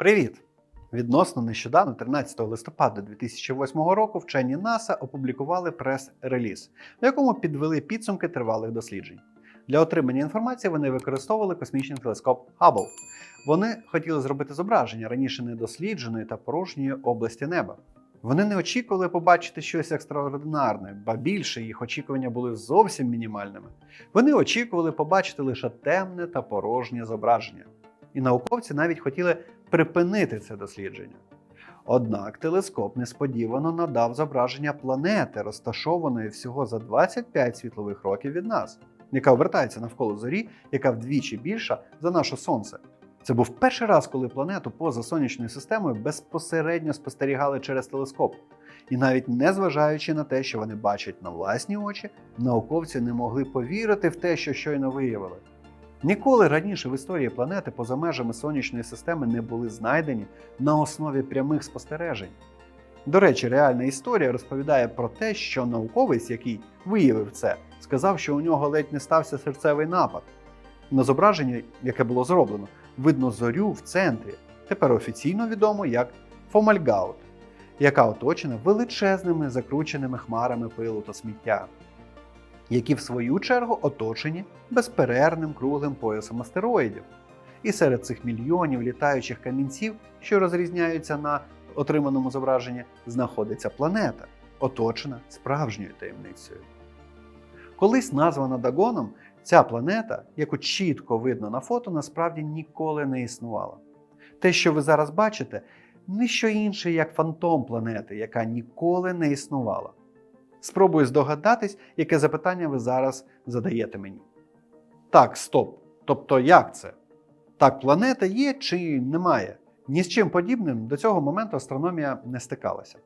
Привіт! Відносно нещодавно, 13 листопада 2008 року, вчені НАСА опублікували прес-реліз, в якому підвели підсумки тривалих досліджень. Для отримання інформації вони використовували космічний телескоп Hubble. Вони хотіли зробити зображення раніше недослідженої та порожньої області неба. Вони не очікували побачити щось екстраординарне, ба більше їх очікування були зовсім мінімальними. Вони очікували побачити лише темне та порожнє зображення. І науковці навіть хотіли припинити це дослідження. Однак телескоп несподівано надав зображення планети, розташованої всього за 25 світлових років від нас, яка обертається навколо зорі, яка вдвічі більша за наше сонце. Це був перший раз, коли планету поза сонячною системою безпосередньо спостерігали через телескоп. І навіть незважаючи на те, що вони бачать на власні очі, науковці не могли повірити в те, що щойно виявили. Ніколи раніше в історії планети поза межами сонячної системи не були знайдені на основі прямих спостережень. До речі, реальна історія розповідає про те, що науковець, який виявив це, сказав, що у нього ледь не стався серцевий напад. На зображенні, яке було зроблено, видно зорю в центрі, тепер офіційно відомо як Фомальгаут, яка оточена величезними закрученими хмарами пилу та сміття які в свою чергу оточені безперервним круглим поясом астероїдів. І серед цих мільйонів літаючих камінців, що розрізняються на отриманому зображенні, знаходиться планета, оточена справжньою таємницею. Колись названа Дагоном, ця планета, яку чітко видно на фото, насправді ніколи не існувала. Те, що ви зараз бачите, не що інше, як фантом планети, яка ніколи не існувала. Спробую здогадатись, яке запитання ви зараз задаєте мені. Так, стоп. Тобто, як це? Так, планета є чи немає? Ні з чим подібним до цього моменту астрономія не стикалася.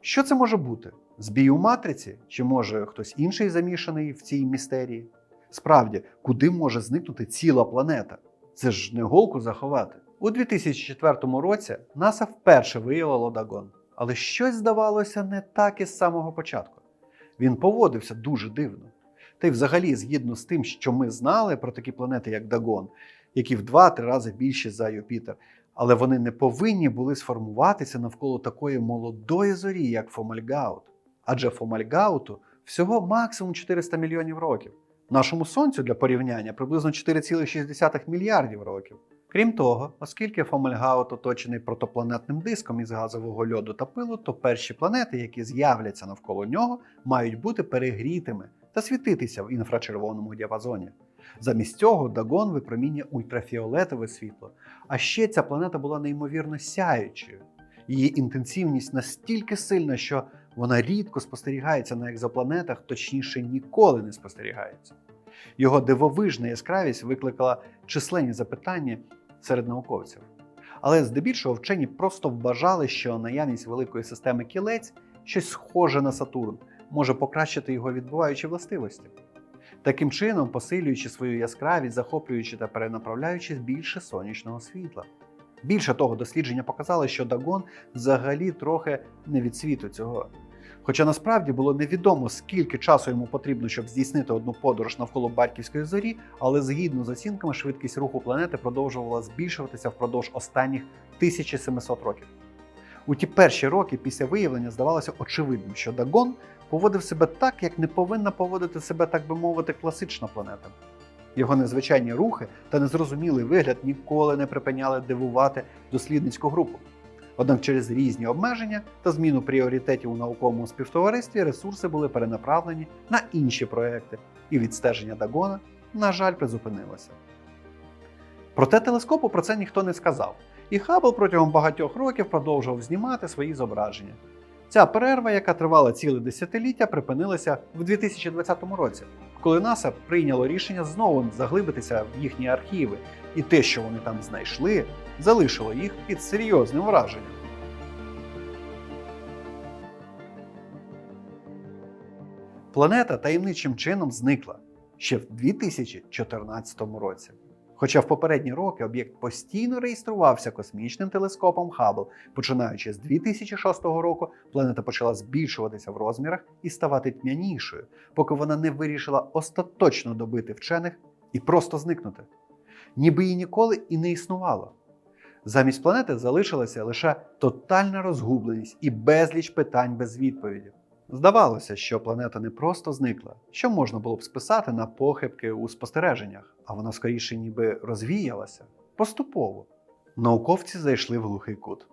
Що це може бути? Збій у матриці? Чи може хтось інший замішаний в цій містерії? Справді, куди може зникнути ціла планета? Це ж не голку заховати. У 2004 році НАСА вперше виявило Дагон, але щось здавалося не так із самого початку. Він поводився дуже дивно. Та й взагалі, згідно з тим, що ми знали про такі планети, як Дагон, які в 2-3 рази більші за Юпітер, але вони не повинні були сформуватися навколо такої молодої зорі, як Фомальгаут. Адже Фомальгауту всього максимум 400 мільйонів років. Нашому сонцю для порівняння приблизно 4,6 мільярдів років. Крім того, оскільки Фомальгаут оточений протопланетним диском із газового льоду та пилу, то перші планети, які з'являться навколо нього, мають бути перегрітими та світитися в інфрачервоному діапазоні. Замість цього Дагон випромінює ультрафіолетове світло. А ще ця планета була неймовірно сяючою. Її інтенсивність настільки сильна, що вона рідко спостерігається на екзопланетах, точніше ніколи не спостерігається. Його дивовижна яскравість викликала численні запитання серед науковців. Але здебільшого вчені просто вважали, що наявність великої системи кілець, щось схоже на Сатурн, може покращити його відбуваючі властивості. Таким чином, посилюючи свою яскравість, захоплюючи та перенаправляючи більше сонячного світла. Більше того, дослідження показали, що Дагон взагалі трохи не від світу цього. Хоча насправді було невідомо, скільки часу йому потрібно, щоб здійснити одну подорож навколо батьківської зорі, але згідно з оцінками, швидкість руху планети продовжувала збільшуватися впродовж останніх 1700 років. У ті перші роки після виявлення здавалося очевидним, що Дагон поводив себе так, як не повинна поводити себе, так би мовити, класична планета. Його незвичайні рухи та незрозумілий вигляд ніколи не припиняли дивувати дослідницьку групу. Однак через різні обмеження та зміну пріоритетів у науковому співтоваристві ресурси були перенаправлені на інші проекти, і відстеження Дагона, на жаль, призупинилося. Проте телескопу про це ніхто не сказав, і Хаббл протягом багатьох років продовжував знімати свої зображення. Ця перерва, яка тривала ціле десятиліття, припинилася в 2020 році, коли НАСА прийняло рішення знову заглибитися в їхні архіви, і те, що вони там знайшли, залишило їх під серйозним враженням. Планета таємничим чином зникла ще в 2014 році. Хоча в попередні роки об'єкт постійно реєструвався космічним телескопом Хаббл, починаючи з 2006 року, планета почала збільшуватися в розмірах і ставати тьмянішою, поки вона не вирішила остаточно добити вчених і просто зникнути. Ніби її ніколи і не існувало. Замість планети залишилася лише тотальна розгубленість і безліч питань без відповіді. Здавалося, що планета не просто зникла, що можна було б списати на похибки у спостереженнях, а вона скоріше ніби розвіялася поступово. Науковці зайшли в глухий кут.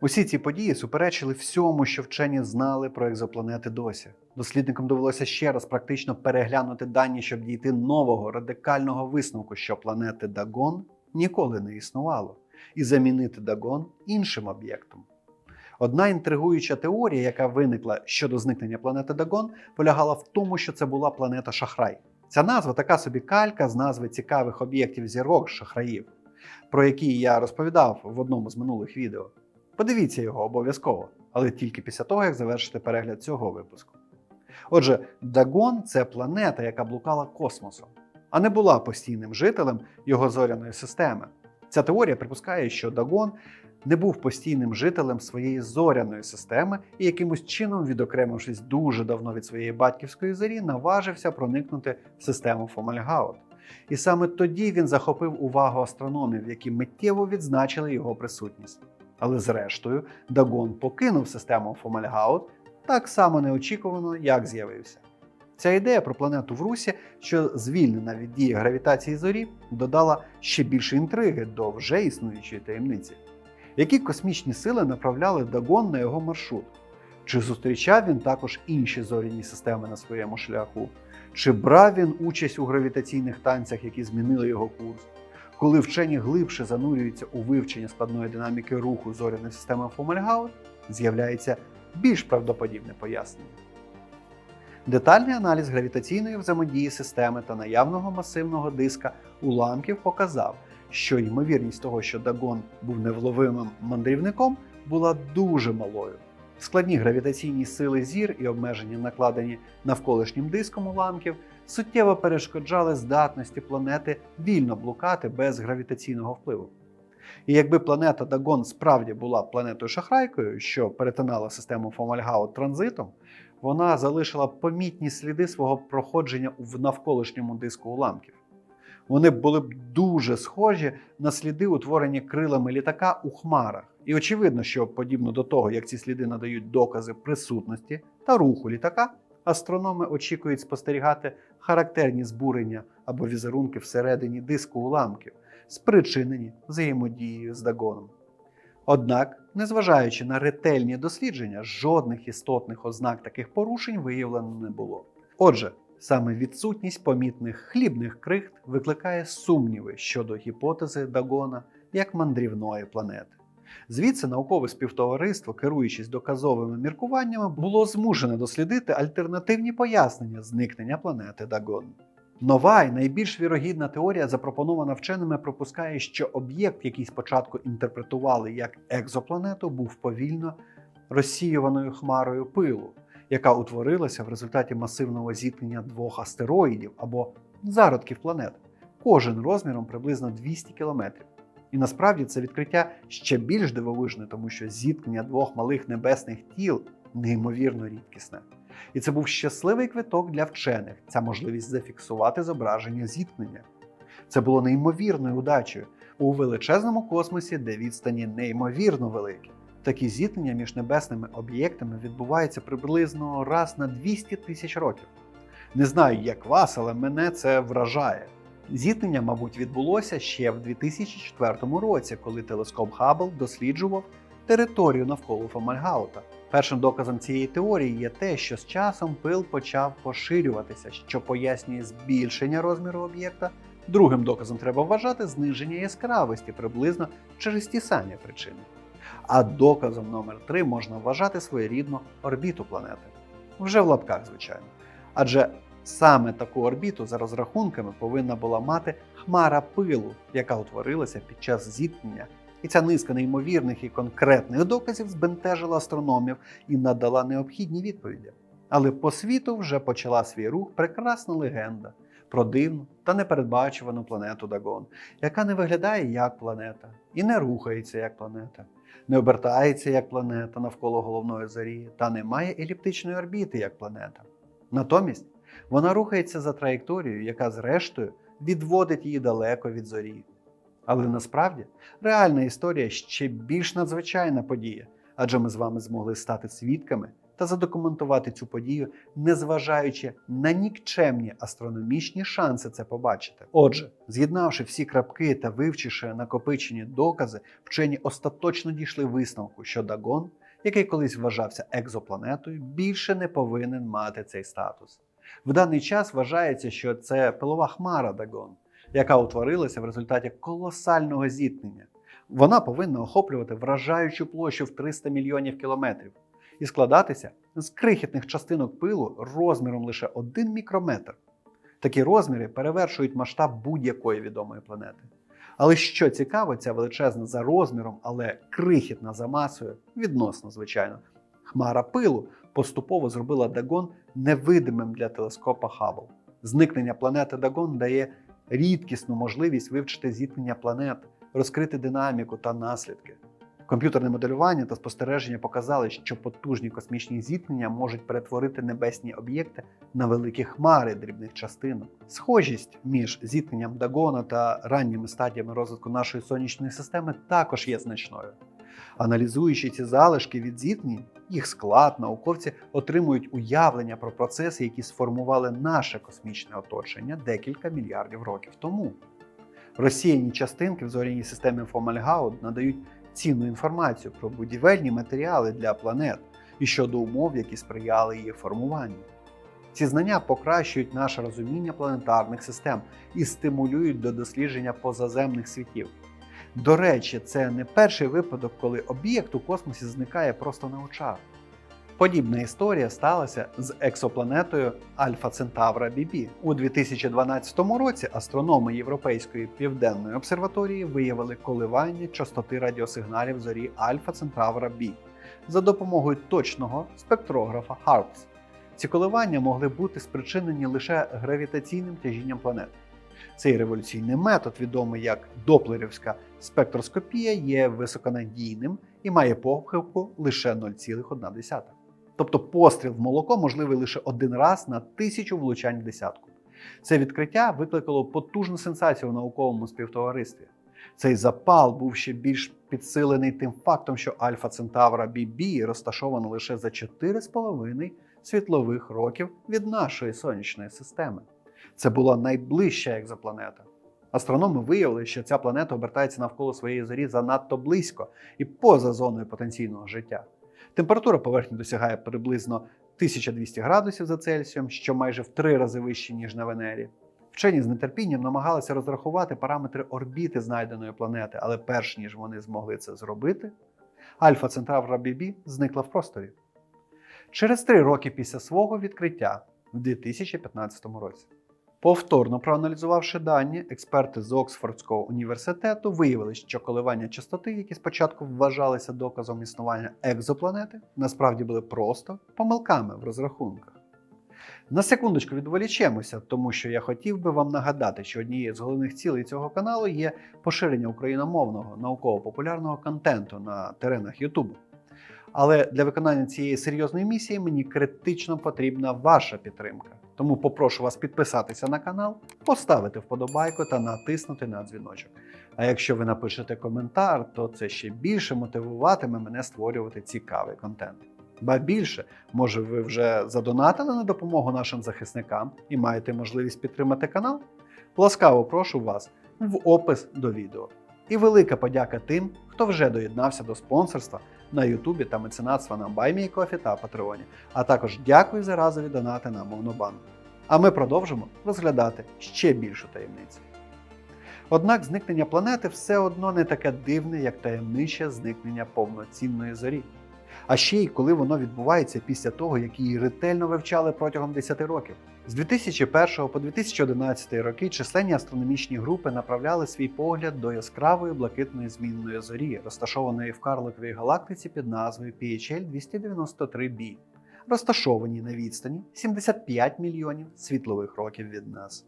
Усі ці події суперечили всьому, що вчені знали про екзопланети досі. Дослідникам довелося ще раз практично переглянути дані, щоб дійти нового радикального висновку, що планети Дагон ніколи не існувало, і замінити Дагон іншим об'єктом. Одна інтригуюча теорія, яка виникла щодо зникнення планети Дагон, полягала в тому, що це була планета Шахрай. Ця назва така собі калька з назви цікавих об'єктів зірок шахраїв, про які я розповідав в одному з минулих відео. Подивіться його обов'язково, але тільки після того, як завершите перегляд цього випуску. Отже, Дагон це планета, яка блукала космосом, а не була постійним жителем його зоряної системи. Ця теорія припускає, що Дагон не був постійним жителем своєї зоряної системи і якимось чином, відокремившись дуже давно від своєї батьківської зорі, наважився проникнути в систему Фомальгаут. І саме тоді він захопив увагу астрономів, які миттєво відзначили його присутність. Але зрештою, Дагон покинув систему Фомальгаут так само неочікувано, як з'явився. Ця ідея про планету в Русі, що звільнена від дії гравітації зорі, додала ще більше інтриги до вже існуючої таємниці. Які космічні сили направляли Дагон на його маршрут? Чи зустрічав він також інші зоряні системи на своєму шляху? Чи брав він участь у гравітаційних танцях, які змінили його курс? Коли вчені глибше занурюються у вивчення складної динаміки руху зоряної системи Фомальгаут, з'являється більш правдоподібне пояснення. Детальний аналіз гравітаційної взаємодії системи та наявного масивного диска уламків показав, що ймовірність того, що Дагон був невловимим мандрівником, була дуже малою. Складні гравітаційні сили зір і обмеження, накладені навколишнім диском уламків, суттєво перешкоджали здатності планети вільно блукати без гравітаційного впливу. І якби планета Дагон справді була планетою шахрайкою, що перетинала систему Фомальгаут транзитом, вона залишила помітні сліди свого проходження в навколишньому диску уламків. Вони були б дуже схожі на сліди утворення крилами літака у хмарах. І очевидно, що подібно до того, як ці сліди надають докази присутності та руху літака, астрономи очікують спостерігати характерні збурення або візерунки всередині диску уламків, спричинені взаємодією з Дагоном. Однак, незважаючи на ретельні дослідження, жодних істотних ознак таких порушень виявлено не було. Отже, саме відсутність помітних хлібних крихт викликає сумніви щодо гіпотези Дагона як мандрівної планети. Звідси наукове співтовариство, керуючись доказовими міркуваннями, було змушене дослідити альтернативні пояснення зникнення планети Дагон. Нова і найбільш вірогідна теорія, запропонована вченими, пропускає, що об'єкт, який спочатку інтерпретували як екзопланету, був повільно розсіюваною хмарою пилу, яка утворилася в результаті масивного зіткнення двох астероїдів або зародків планет, кожен розміром приблизно 200 кілометрів. І насправді це відкриття ще більш дивовижне, тому що зіткнення двох малих небесних тіл неймовірно рідкісне. І це був щасливий квиток для вчених, ця можливість зафіксувати зображення зіткнення. Це було неймовірною удачею у величезному космосі, де відстані неймовірно великі. Такі зіткнення між небесними об'єктами відбуваються приблизно раз на 200 тисяч років. Не знаю, як вас, але мене це вражає. Зіткнення, мабуть, відбулося ще в 2004 році, коли телескоп Хаббл досліджував територію навколо Фомальгаута. Першим доказом цієї теорії є те, що з часом пил почав поширюватися, що пояснює збільшення розміру об'єкта. Другим доказом треба вважати зниження яскравості приблизно через ті самі причини. А доказом номер 3 можна вважати своєрідну орбіту планети. Вже в лапках, звичайно. Адже саме таку орбіту за розрахунками повинна була мати хмара пилу, яка утворилася під час зіткнення і ця низка неймовірних і конкретних доказів збентежила астрономів і надала необхідні відповіді. Але по світу вже почала свій рух прекрасна легенда про дивну та непередбачувану планету Дагон, яка не виглядає як планета і не рухається як планета, не обертається як планета навколо головної зорі та не має еліптичної орбіти як планета. Натомість вона рухається за траєкторією, яка зрештою відводить її далеко від зорі. Але насправді реальна історія ще більш надзвичайна подія, адже ми з вами змогли стати свідками та задокументувати цю подію, незважаючи на нікчемні астрономічні шанси це побачити. Отже, з'єднавши всі крапки та вивчивши накопичені докази, вчені остаточно дійшли висновку, що Дагон, який колись вважався екзопланетою, більше не повинен мати цей статус. В даний час вважається, що це пилова хмара Дагон, яка утворилася в результаті колосального зіткнення. Вона повинна охоплювати вражаючу площу в 300 мільйонів кілометрів і складатися з крихітних частинок пилу розміром лише 1 мікрометр. Такі розміри перевершують масштаб будь-якої відомої планети. Але що цікаво, ця величезна за розміром, але крихітна за масою, відносно, звичайно, хмара пилу поступово зробила Дагон невидимим для телескопа Хаббл. Зникнення планети Дагон дає рідкісну можливість вивчити зіткнення планет, розкрити динаміку та наслідки. Комп'ютерне моделювання та спостереження показали, що потужні космічні зіткнення можуть перетворити небесні об'єкти на великі хмари дрібних частинок. Схожість між зіткненням Дагона та ранніми стадіями розвитку нашої сонячної системи також є значною. Аналізуючи ці залишки від зіткнень, їх склад, науковці отримують уявлення про процеси, які сформували наше космічне оточення декілька мільярдів років тому. Розсіяні частинки в зоряній системі Фомальгаут надають цінну інформацію про будівельні матеріали для планет і щодо умов, які сприяли їх формуванню. Ці знання покращують наше розуміння планетарних систем і стимулюють до дослідження позаземних світів. До речі, це не перший випадок, коли об'єкт у космосі зникає просто на очах. Подібна історія сталася з екзопланетою Альфа Центавра BB. У 2012 році астрономи Європейської південної обсерваторії виявили коливання частоти радіосигналів зорі Альфа Центавра B за допомогою точного спектрографа HARPS. Ці коливання могли бути спричинені лише гравітаційним тяжінням планет. Цей революційний метод, відомий як доплерівська спектроскопія, є високонадійним і має похибку лише 0,1. Тобто постріл в молоко можливий лише один раз на тисячу влучань в десятку. Це відкриття викликало потужну сенсацію в науковому співтоваристві. Цей запал був ще більш підсилений тим фактом, що Альфа Центавра BB розташована лише за 4,5 світлових років від нашої сонячної системи. Це була найближча екзопланета. Астрономи виявили, що ця планета обертається навколо своєї зорі занадто близько і поза зоною потенційного життя. Температура поверхні досягає приблизно 1200 градусів за Цельсієм, що майже в три рази вище, ніж на Венері. Вчені з нетерпінням намагалися розрахувати параметри орбіти знайденої планети, але перш ніж вони змогли це зробити, Альфа Центавра BB зникла в просторі. Через три роки після свого відкриття, в 2015 році. Повторно проаналізувавши дані, експерти з Оксфордського університету виявили, що коливання частоти, які спочатку вважалися доказом існування екзопланети, насправді були просто помилками в розрахунках. На секундочку відволічемося, тому що я хотів би вам нагадати, що однією з головних цілей цього каналу є поширення україномовного науково-популярного контенту на теренах Ютубу. Але для виконання цієї серйозної місії мені критично потрібна ваша підтримка. Тому попрошу вас підписатися на канал, поставити вподобайку та натиснути на дзвіночок. А якщо ви напишете коментар, то це ще більше мотивуватиме мене створювати цікавий контент. Ба більше, може, ви вже задонатили на допомогу нашим захисникам і маєте можливість підтримати канал? Ласкаво прошу вас в опис до відео. І велика подяка тим, хто вже доєднався до спонсорства на Ютубі та меценатства на BuyMeCoffee та Патреоні. А також дякую за разові донати на Монобанк. А ми продовжимо розглядати ще більшу таємницю. Однак зникнення планети все одно не таке дивне, як таємниче зникнення повноцінної зорі. А ще й коли воно відбувається після того, як її ретельно вивчали протягом 10 років. З 2001 по 2011 роки численні астрономічні групи направляли свій погляд до яскравої блакитної змінної зорі, розташованої в Карликовій галактиці під назвою PHL 293b, розташованій на відстані 75 мільйонів світлових років від нас.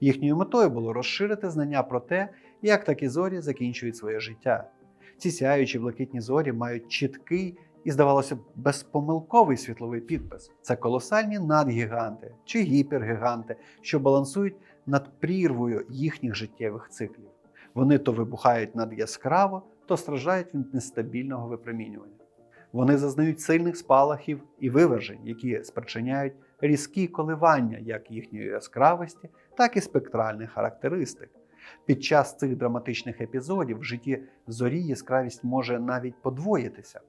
Їхньою метою було розширити знання про те, як такі зорі закінчують своє життя. Ці сяючі блакитні зорі мають чіткий і, здавалося б, безпомилковий світловий підпис. Це колосальні надгіганти чи гіпергіганти, що балансують над прірвою їхніх життєвих циклів. Вони то вибухають надяскраво, то страждають від нестабільного випромінювання. Вони зазнають сильних спалахів і вивержень, які спричиняють різкі коливання як їхньої яскравості, так і спектральних характеристик. Під час цих драматичних епізодів в житті зорі яскравість може навіть подвоїтися.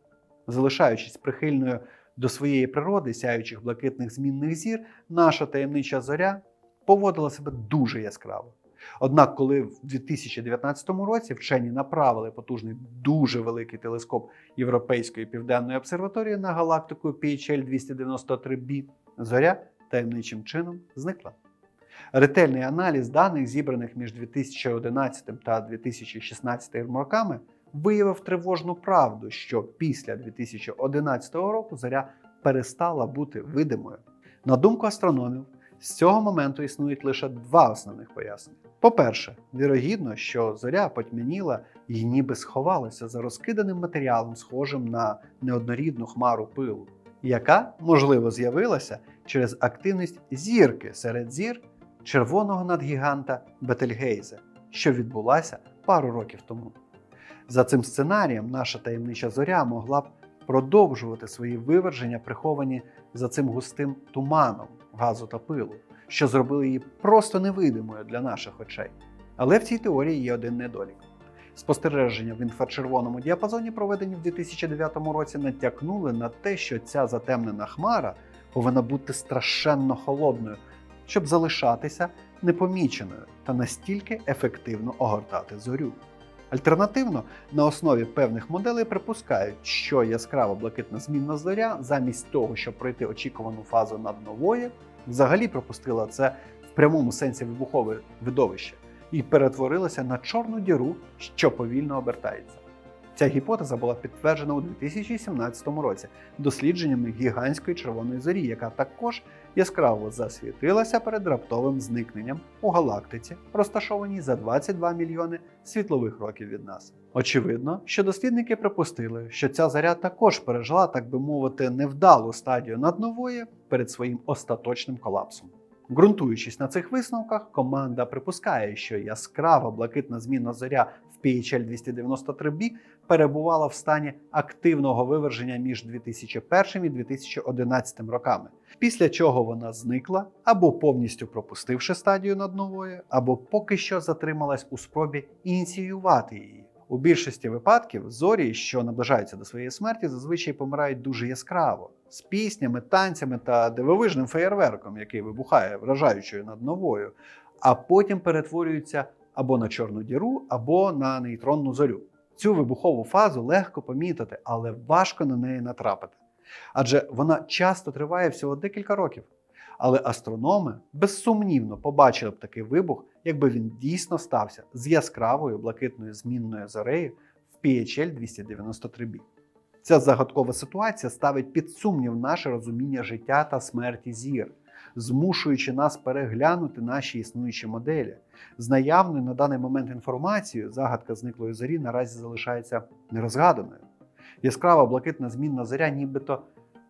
Залишаючись прихильною до своєї природи, сяючих блакитних змінних зір, наша таємнича зоря поводила себе дуже яскраво. Однак, коли в 2019 році вчені направили потужний дуже великий телескоп Європейської південної обсерваторії на галактику PHL 293b, зоря таємничим чином зникла. Ретельний аналіз даних, зібраних між 2011 та 2016 роками, виявив тривожну правду, що після 2011 року зоря перестала бути видимою. На думку астрономів, з цього моменту існують лише два основних пояснення. По-перше, вірогідно, що зоря потьмяніла і ніби сховалася за розкиданим матеріалом, схожим на неоднорідну хмару пилу, яка, можливо, з'явилася через активність зірки серед зір червоного надгіганта Бетельгейзе, що відбулася пару років тому. За цим сценарієм, наша таємнича зоря могла б продовжувати свої виверження, приховані за цим густим туманом газу та пилу, що зробили її просто невидимою для наших очей. Але в цій теорії є один недолік. Спостереження в інфрачервоному діапазоні, проведені в 2009 році, натякнули на те, що ця затемнена хмара повинна бути страшенно холодною, щоб залишатися непоміченою та настільки ефективно огортати зорю. Альтернативно, на основі певних моделей припускають, що яскрава блакитна змінна зоря, замість того, щоб пройти очікувану фазу наднової, взагалі пропустила це в прямому сенсі вибухове видовище і перетворилася на чорну діру, що повільно обертається. Ця гіпотеза була підтверджена у 2017 році дослідженнями гігантської червоної зорі, яка також яскраво засвітилася перед раптовим зникненням у галактиці, розташованій за 22 мільйони світлових років від нас. Очевидно, що дослідники припустили, що ця заря також пережила, так би мовити, невдалу стадію наднової перед своїм остаточним колапсом. Ґрунтуючись на цих висновках, команда припускає, що яскрава блакитна змінна зоря в PHL 293b перебувала в стані активного виверження між 2001 і 2011 роками, після чого вона зникла або повністю пропустивши стадію наднової, або поки що затрималась у спробі ініціювати її. У більшості випадків зорі, що наближаються до своєї смерті, зазвичай помирають дуже яскраво з піснями, танцями та дивовижним феєрверком, який вибухає вражаючою над новою, а потім перетворюються або на чорну діру, або на нейтронну зорю. Цю вибухову фазу легко помітити, але важко на неї натрапити. Адже вона часто триває всього декілька років. Але астрономи безсумнівно побачили б такий вибух, якби він дійсно стався з яскравою блакитною змінною зорею в PHL 293b. Ця загадкова ситуація ставить під сумнів наше розуміння життя та смерті зір, змушуючи нас переглянути наші існуючі моделі. З наявною на даний момент інформацією, загадка зниклої зорі наразі залишається нерозгаданою. Яскрава блакитна змінна зоря, нібито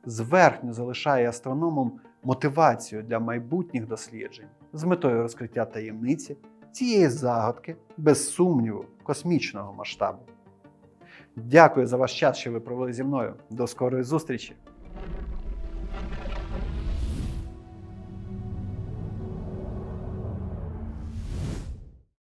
зверхньо залишає астрономам мотивацію для майбутніх досліджень з метою розкриття таємниці цієї загадки, без сумніву, космічного масштабу. Дякую за ваш час, що ви провели зі мною. До скорої зустрічі!